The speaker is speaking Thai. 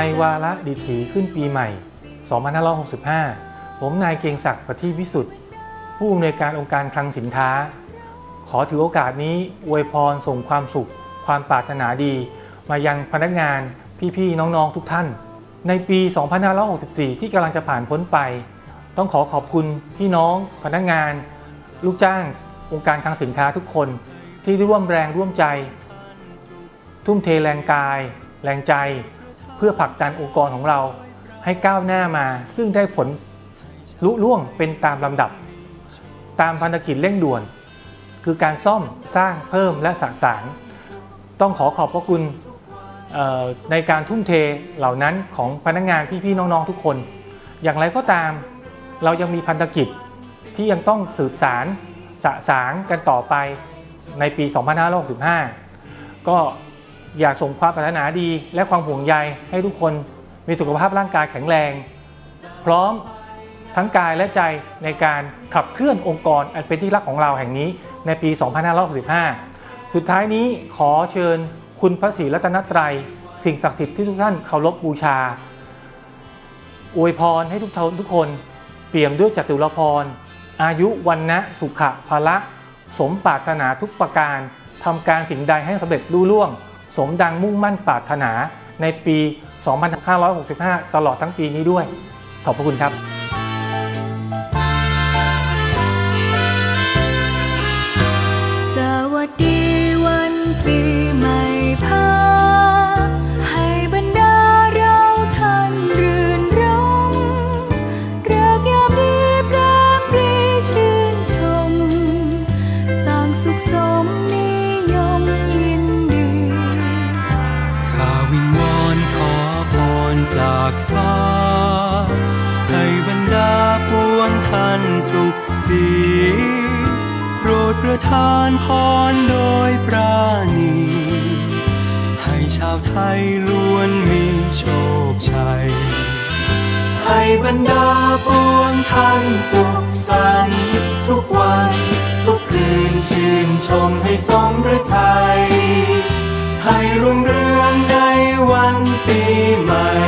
ในวาระดิถีขึ้นปีใหม่ 2565 ผมนายเกียงศักดิ์ประทีวิสุทธิ์ ผู้อำนวยการองค์การคลังสินค้า ขอถือโอกาสนี้อวยพรส่งความสุข ความปรารถนาดี มายังพนักงานพี่ๆน้องๆทุกท่าน ในปี 2564 ที่กำลังจะผ่านพ้นไป ต้องขอขอบคุณพี่น้อง พนักงาน ลูกจ้าง องค์การคลังสินค้าทุกคนที่ร่วมแรงร่วมใจ ทุ่มเทแรงกาย แรงใจ เพื่อผลักดันองค์กรของเราให้ก้าวหน้ามา ซึ่งได้ผลลุล่วงเป็นตามลำดับ ตามพันธกิจเร่งด่วน คือการซ่อมสร้างเพิ่มและสะสาง ต้องขอขอบพระคุณในการทุ่มเทเหล่านั้นของพนักงานพี่ๆน้องๆทุกคน อย่างไรก็ตามเรายังมีพันธกิจที่ยังต้องสืบสารสะสางกันต่อไปในปี 2565 ก็ อยากส่งความปรารถนาดีและความห่วงใยให้ทุกคนมีสุขภาพร่างกายแข็งแรง พร้อมทั้งกายและใจในการขับเคลื่อนองค์กรอันเป็นที่รักของเราแห่งนี้ในปี 2565 สุดท้ายนี้ขอเชิญคุณพระศรีรัตนตรัย สิ่งศักดิ์สิทธิ์ที่ทุกท่านเคารพบูชา อวยพรให้ทุกท่านทุกคนเปี่ยมด้วยจตุรพร อายุวันนะสุขะภละ สมปรารถนาทุกประการทำการสิ่งใดให้สำเร็จรุ่ล่วง สมดังมุ่งมั่นปรารถนาในปี 2565 ตลอดทั้งปีนี้ด้วย ขอบพระคุณครับากฟ้า ให้บรรดาปวงท่านสุขสีโปรดประทานพรโดยปราณี ให้ชาวไทยล้วนมีโชคชัย ให้บรรดาปวงท่านสุขสันต์ทุกวันทุกคืนชื่นชมให้สมฤทัยให้รุ่งเรืองในวันปีใหม่